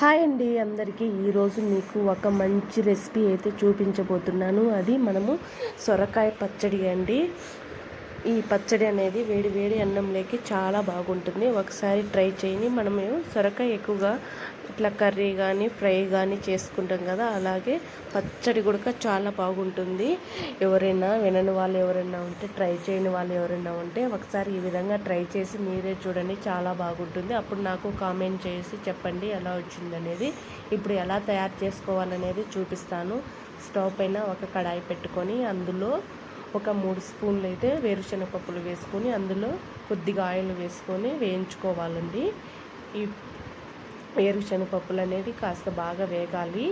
Hi అండి అందరికీ. ఈరోజు మీకు ఒక మంచి రెసిపీ అయితే చూపించబోతున్నాను. అది మనము సొరకాయ పచ్చడి అండి. ఈ పచ్చడి అనేది వేడి వేడి అన్నంలోకి చాలా బాగుంటుంది. ఒకసారి ట్రై చేయని మనము సొరకాయ ఎక్కువగా ఇట్లా కర్రీ కానీ ఫ్రై కానీ చేసుకుంటాం కదా అలాగే పచ్చడి కూడా చాలా బాగుంటుంది. ఎవరైనా వినని వాళ్ళు ఎవరైనా ఉంటే ట్రై చేయని వాళ్ళు ఎవరైనా ఉంటే ఒకసారి ఈ విధంగా ట్రై చేసి మీరే చూడండి. చాలా బాగుంటుంది. అప్పుడు నాకు కామెంట్ చేసి చెప్పండి ఎలా వచ్చిందనేది ఇప్పుడు ఎలా తయారు చేసుకోవాలనేది చూపిస్తాను. స్టవ్ పైన ఒక కడాయి పెట్టుకొని అందులో ఒక మూడు స్పూన్లు అయితే వేరుశనగ పప్పులు వేసుకొని అందులో కొద్దిగా ఆయిల్ వేసుకొని వేయించుకోవాలండి. ఈ వేరుశనగ పప్పులు అనేది కాస్త బాగా వేగాలి.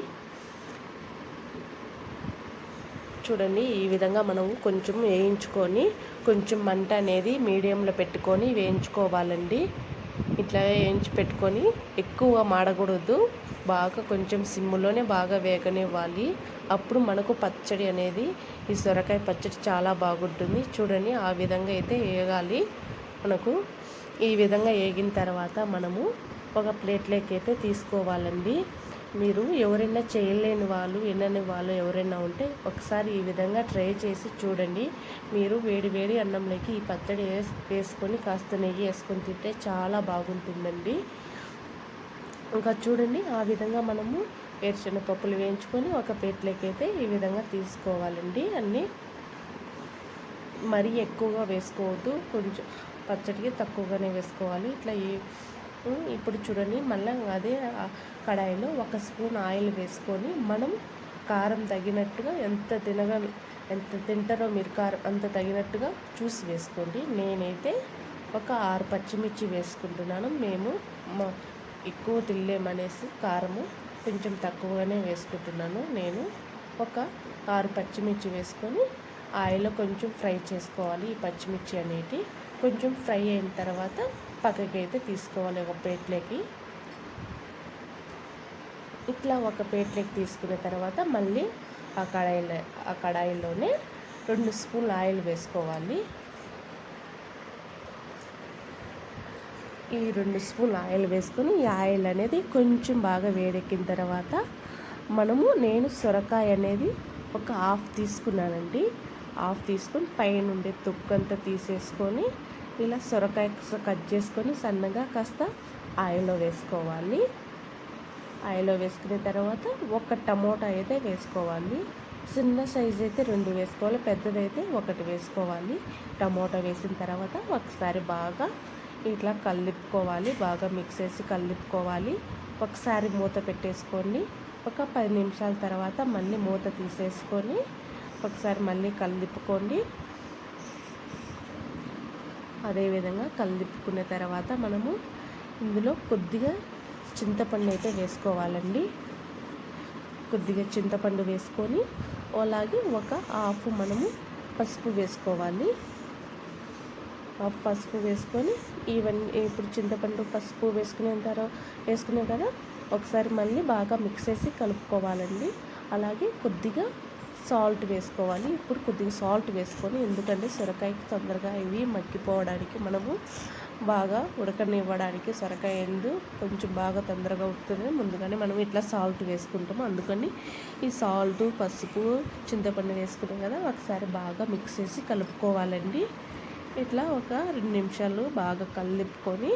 చూడండి ఈ విధంగా మనం కొంచెం వేయించుకొని కొంచెం మంట అనేది మీడియంలో పెట్టుకొని వేయించుకోవాలండి. ఇట్లా వేయించి పెట్టుకొని ఎక్కువ మాడకూడదు. బాగా కొంచెం సిమ్లోనే బాగా వేగనివ్వాలి. అప్పుడు మనకు పచ్చడి అనేది ఈ సొరకాయ పచ్చడి చాలా బాగుంటుంది. చూడండి ఆ విధంగా అయితే వేగాలి. మనకు ఈ విధంగా వేగిన తర్వాత మనము ఒక ప్లేట్లోకి అయితే తీసుకోవాలండి. మీరు ఎవరైనా చేయలేని వాళ్ళు వినని వాళ్ళు ఎవరైనా ఉంటే ఒకసారి ఈ విధంగా ట్రై చేసి చూడండి. మీరు వేడి వేడి అన్నంలోకి ఈ పచ్చడి వేసుకొని కాస్త నెయ్యి వేసుకొని తింటే చాలా బాగుంటుందండి. ఇంకా చూడండి ఆ విధంగా మనము వేరుశనగ పప్పులు వేయించుకొని ఒక ప్లేట్లోకి అయితే ఈ విధంగా తీసుకోవాలండి. అన్నీ మరీ ఎక్కువగా వేసుకోవద్దు కొంచెం పచ్చడికి తక్కువగానే వేసుకోవాలి. ఇట్లా ఈ ఇప్పుడు చూడండి మళ్ళీ అదే కడాయిలో ఒక స్పూన్ ఆయిల్ వేసుకొని మనం కారం తగినట్టుగా ఎంత తినగా ఎంత తింటారో మీరు కారం అంత తగినట్టుగా చూసి వేసుకోండి. నేనైతే ఒక ఆరు పచ్చిమిర్చి వేసుకుంటున్నాను. మేము ఎక్కువ తినలేమనేసి కారము కొంచెం తక్కువగానే వేసుకుంటున్నాను. నేను ఒక ఆరు పచ్చిమిర్చి వేసుకొని ఆయిల్లో కొంచెం ఫ్రై చేసుకోవాలి. ఈ పచ్చిమిర్చి అనేటి కొంచెం ఫ్రై అయిన తర్వాత పక్కకి అయితే తీసుకోవాలి ఒక ప్లేట్లోకి. ఇట్లా ఒక ప్లేట్లోకి తీసుకున్న తర్వాత మళ్ళీ ఆ కడాయిలో ఆ కడాయిలోనే రెండు స్పూన్లు ఆయిల్ వేసుకోవాలి. ఈ రెండు స్పూన్లు ఆయిల్ వేసుకొని ఈ ఆయిల్ అనేది కొంచెం బాగా వేడెక్కిన తర్వాత మనము నేను సొరకాయ అనేది ఒక హాఫ్ తీసుకున్నానండి. హాఫ్ తీసుకొని పైన ఉండే తొక్కంతా తీసేసుకొని ఇలా సొరకాయ కట్ చేసుకొని సన్నగా కాస్త ఆయిల్లో వేసుకోవాలి. ఆయిల్లో వేసుకున్న తర్వాత ఒక టమోటా అయితే వేసుకోవాలి. చిన్న సైజ్ అయితే రెండు వేసుకోవాలి పెద్దదైతే ఒకటి వేసుకోవాలి. టమోటా వేసిన తర్వాత ఒకసారి బాగా ఇట్లా కలిపుకోవాలి బాగా మిక్స్ చేసి కలిపుకోవాలి. ఒకసారి మూత పెట్టేసుకోండి. ఒక పది నిమిషాల తర్వాత మళ్ళీ మూత తీసేసుకొని ఒకసారి మళ్ళీ కలిపుకోండి. అదేవిధంగా కలిపుకున్న తర్వాత మనము ఇందులో కొద్దిగా చింతపండు అయితే వేసుకోవాలండి. కొద్దిగా చింతపండు వేసుకొని అలాగే ఒక హాఫ్ మనము పసుపు వేసుకోవాలి. ఆ పసుపు వేసుకొని ఇవన్నీ ఇప్పుడు చింతపండు పసుపు వేసుకునే తర్వాత వేసుకునే కదా ఒకసారి మళ్ళీ బాగా మిక్స్ చేసి కలుపుకోవాలండి. అలాగే కొద్దిగా సాల్ట్ వేసుకోవాలి. ఇప్పుడు కొద్దిగా సాల్ట్ వేసుకొని ఎందుకంటే సొరకాయకి తొందరగా ఇవి మగ్గిపోవడానికి మనము బాగా ఉడకనివ్వడానికి సొరకాయ ఎందు కొంచెం బాగా తొందరగా ఉడుతుంది ముందుగానే మనం ఇట్లా సాల్ట్ వేసుకుంటాము. అందుకని ఈ సాల్ట్ పసుపు చింతపండు వేసుకున్నాం కదా ఒకసారి బాగా మిక్స్ చేసి కలుపుకోవాలండి. ఇట్లా ఒక రెండు నిమిషాలు బాగా కలుపుకొని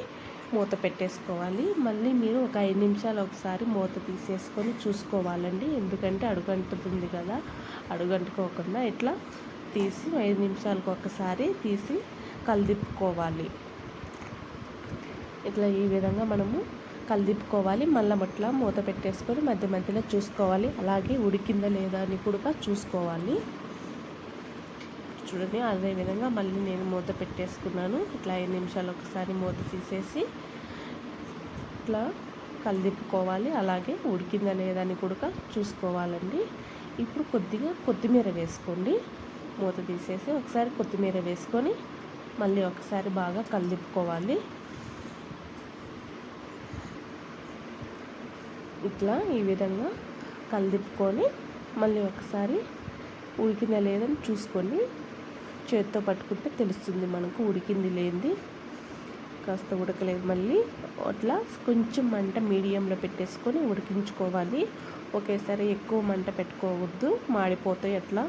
మూత పెట్టేసుకోవాలి. మళ్ళీ మీరు ఒక ఐదు నిమిషాలు ఒకసారి మూత తీసేసుకొని చూసుకోవాలండి. ఎందుకంటే అడుగంటుతుంది కదా. అడుగంటుకోకుండా ఇట్లా తీసి ఐదు నిమిషాలకు ఒకసారి తీసి కలిదిప్పుకోవాలి. ఇట్లా ఈ విధంగా మనము కలిదిప్పుకోవాలి. మళ్ళీ అట్లా మూత పెట్టేసుకొని మధ్య మధ్యలో చూసుకోవాలి. అలాగే ఉడికిందా లేదా అని కూడా చూసుకోవాలి. చూడండి. అదేవిధంగా మళ్ళీ నేను మూత పెట్టేసుకున్నాను. ఇట్లా ఐదు నిమిషాలు ఒకసారి మూత తీసేసి ఇట్లా కలిదిప్పుకోవాలి అలాగే ఉడికిందా లేదని కూడా చూసుకోవాలండి. ఇప్పుడు కొద్దిగా కొత్తిమీర వేసుకోండి. మూత తీసేసి ఒకసారి కొత్తిమీర వేసుకొని మళ్ళీ ఒకసారి బాగా కలిదిప్పుకోవాలి ఇట్లా ఈ విధంగా కలిదిప్పుకొని మళ్ళీ ఒకసారి ఉడికిందా లేదని చూసుకోండి. చేత్తో పట్టుకుంటే తెలుస్తుంది మనకు ఉడికింది లేనిది. కాస్త ఉడకలేదు మళ్ళీ. అట్లా కొంచెం మంట మీడియంలో పెట్టేసుకొని ఉడికించుకోవాలి. ఒకేసారి ఎక్కువ మంట పెట్టుకోవద్దు. మాడిపోతాయి అట్లా.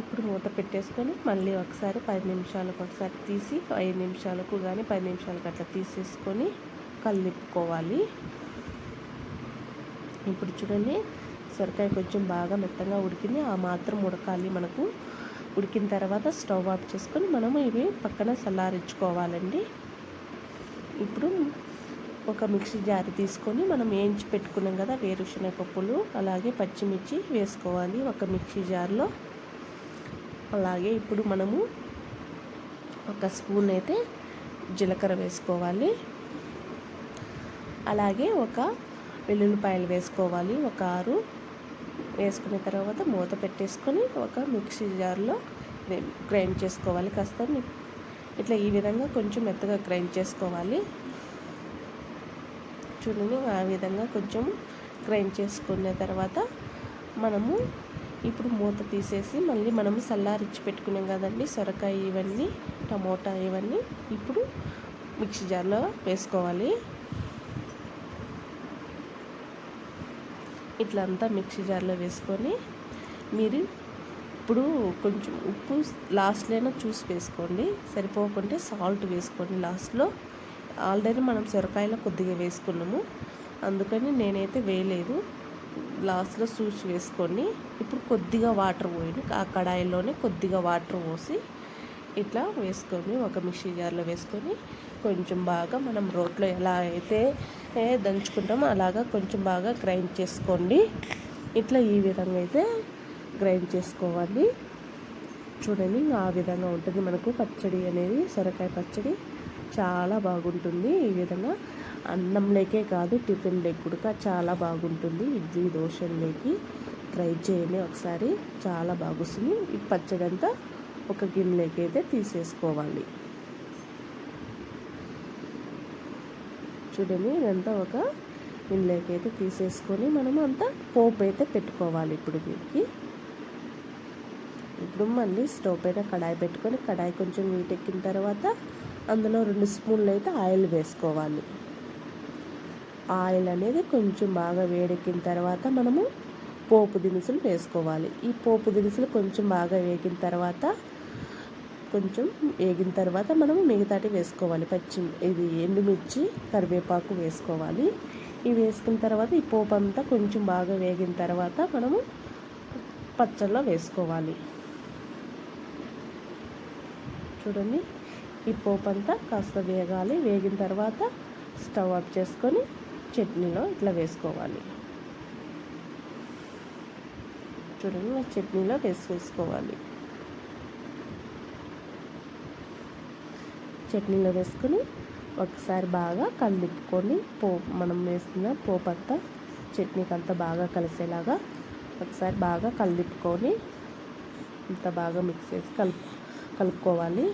ఇప్పుడు మూత పెట్టేసుకొని మళ్ళీ ఒకసారి పది నిమిషాలకు ఒకసారి తీసి ఐదు నిమిషాలకు కానీ పది నిమిషాలకు అట్లా తీసేసుకొని కలిపుకోవాలి ఇప్పుడు చూడండి. సొరకాయ కొంచెం బాగా మెత్తగా ఉడికింది. ఆ మాత్రం ఉడకాలి మనకు. ఉడికిన తర్వాత స్టవ్ ఆఫ్ చేసుకొని మనము ఇవి పక్కన చల్లారించుకోవాలండి. ఇప్పుడు ఒక మిక్సీ జారి తీసుకొని మనం వేయించి పెట్టుకున్నాం కదా వేరుశనగ పప్పులు అలాగే పచ్చిమిర్చి వేసుకోవాలి ఒక మిక్సీ జార్లో. అలాగే ఇప్పుడు మనము ఒక స్పూన్ అయితే జీలకర్ర వేసుకోవాలి. అలాగే ఒక వెల్లుల్లిపాయలు వేసుకోవాలి ఒక ఆరు. వేసుకున్న తర్వాత మూత పెట్టేసుకొని ఒక మిక్సీ జార్లో గ్రైండ్ చేసుకోవాలి కాస్త ఇట్లా ఈ విధంగా కొంచెం మెత్తగా గ్రైండ్ చేసుకోవాలి. చూడండి ఆ విధంగా కొంచెం గ్రైండ్ చేసుకున్న తర్వాత మనము ఇప్పుడు మూత తీసేసి మళ్ళీ మనము సల్లారిచ్చి పెట్టుకున్నాం కదండి సొరకాయ ఇవన్నీ టమోటా ఇవన్నీ ఇప్పుడు మిక్సీ జార్లో వేసుకోవాలి. ఇట్లా అంతా మిక్సీ జార్లో వేసుకొని మీరు ఇప్పుడు కొంచెం ఉప్పు లాస్ట్లోనే చూసి వేసుకోండి. సరిపోకుంటే సాల్ట్ వేసుకోండి లాస్ట్లో. ఆల్రెడీ మనం సొరకాయలో కొద్దిగా వేసుకున్నాము. అందుకని నేనైతే వేయలేదు. లాస్ట్లో చూసి వేసుకొని ఇప్పుడు కొద్దిగా వాటర్ పోయి ఆ కడాయిలోనే కొద్దిగా వాటర్ పోసి ఇట్లా వేసుకొని ఒక మిక్సీ జార్లో వేసుకొని కొంచెం బాగా మనం రోట్లో ఎలా అయితే దంచుకుంటామో అలాగా కొంచెం బాగా గ్రైండ్ చేసుకోండి. ఇట్లా ఈ విధంగా అయితే గ్రైండ్ చేసుకోవాలి. చూడండి ఆ విధంగా ఉంటుంది మనకు పచ్చడి అనేది సొరకాయ పచ్చడి చాలా బాగుంటుంది. ఈ విధంగా అన్నంలోకే కాదు టిఫిన్ కూడా చాలా బాగుంటుంది. ఇడ్లీ దోశల్లోకి ట్రై చేయండి ఒకసారి. చాలా బాగుస్తుంది. ఈ పచ్చడి అంతా ఒక గిన్నెలోకి అయితే తీసేసుకోవాలి. చూడండి ఇదంతా ఒక గిన్నెలోకి అయితే తీసేసుకొని మనం అంతా పోపు అయితే పెట్టుకోవాలి ఇప్పుడు దీనికి. ఇప్పుడు మళ్ళీ స్టవ్ పైన కడాయి పెట్టుకొని కడాయి కొంచెం వీటెక్కిన తర్వాత అందులో రెండు స్పూన్లు అయితే ఆయిల్ వేసుకోవాలి. ఆయిల్ అనేది కొంచెం బాగా వేడెక్కిన తర్వాత మనము పోపు దినుసులు వేసుకోవాలి. ఈ పోపు దినుసులు కొంచెం బాగా వేగిన తర్వాత కొంచెం వేగిన తర్వాత మనం మిగతాటి వేసుకోవాలి. పచ్చి ఇది ఎండుమిర్చి కరివేపాకు వేసుకోవాలి. ఇవి వేసుకున్న తర్వాత ఈ పోపు అంతా కొంచెం బాగా వేగిన తర్వాత మనము పచ్చళ్ళలో వేసుకోవాలి. చూడండి. ఈ పోపు అంతా కాస్త వేగాలి. వేగిన తర్వాత స్టవ్ ఆఫ్ చేసుకొని చట్నీలో ఇట్లా వేసుకోవాలి. చూడండి. చట్నీలో వేసుకోవాలి. చట్నీలో వేసుకొని ఒకసారి బాగా కలిపుకొని పో మనం వేసిన పోపంతా చట్నీకి అంతా బాగా కలిసేలాగా ఒకసారి బాగా కలిపుకొని అంత బాగా మిక్స్ చేసి కలుపు కలుపుకోవాలి.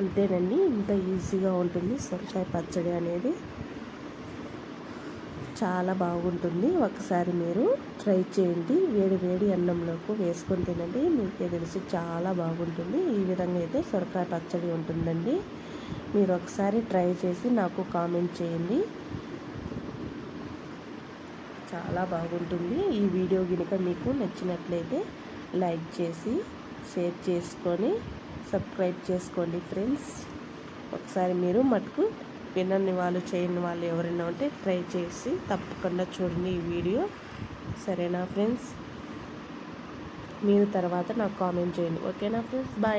అంతేనండి ఇంత ఈజీగా ఉంటుంది సొరకాయ పచ్చడి అనేది. చాలా బాగుంటుంది. ఒకసారి మీరు ట్రై చేయండి. వేడి వేడి అన్నంలోకి వేసుకొని తినండి. మీకే తెలిసి చాలా బాగుంటుంది. ఈ విధంగా అయితే సొరకాయ పచ్చడి ఉంటుందండి. మీరు ఒకసారి ట్రై చేసి నాకు కామెంట్ చేయండి. చాలా బాగుంటుంది. ఈ వీడియో కనుక మీకు నచ్చినట్లయితే లైక్ చేసి షేర్ చేసుకొని సబ్స్క్రైబ్ చేసుకోండి ఫ్రెండ్స్. ఒకసారి మీరు మటుకు వినని వాళ్ళు చేయని వాళ్ళు ఎవరైనా ఉంటే ట్రై చేసి తప్పకుండా చూడండి ఈ వీడియో. సరేనా ఫ్రెండ్స్? మీరు తర్వాత నాకు కామెంట్ చేయండి. ఓకేనా ఫ్రెండ్స్? బాయ్.